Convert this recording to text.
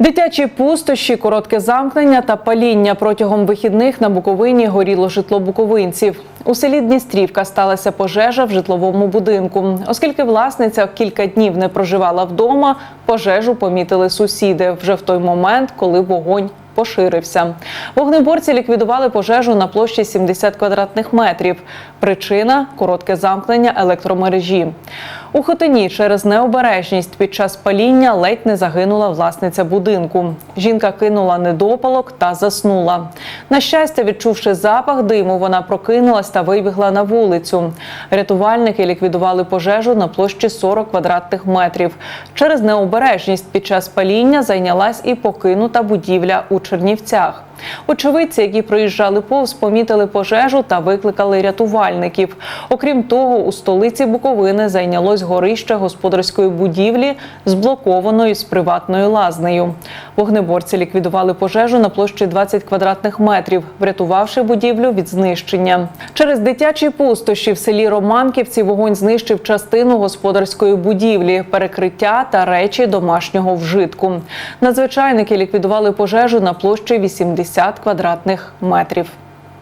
Дитячі пустощі, коротке замкнення та паління протягом вихідних на Буковині горіло житло буковинців. У селі Дністрівка сталася пожежа в житловому будинку. Оскільки власниця кілька днів не проживала вдома, пожежу помітили сусіди вже в той момент, коли вогонь поширився. Вогнеборці ліквідували пожежу на площі 70 квадратних метрів. Причина коротке замкнення електромережі. У Хотині через необережність під час паління ледь не загинула власниця будинку. Жінка кинула недопалок та заснула. На щастя, відчувши запах диму, вона прокинулась та вибігла на вулицю. Рятувальники ліквідували пожежу на площі 40 квадратних метрів. Через необережність під час паління зайнялась і покинута будівля у Чернівцях. Очевидці, які проїжджали повз, помітили пожежу та викликали рятувальників. Окрім того, у столиці Буковини зайнялось горище господарської будівлі, зблокованої з приватною лазнею. Вогнеборці ліквідували пожежу на площі 20 квадратних метрів, врятувавши будівлю від знищення. Через дитячі пустощі в селі Романківці вогонь знищив частину господарської будівлі, перекриття та речі домашнього вжитку. Надзвичайники ліквідували пожежу на площі 80 квадратних метрів.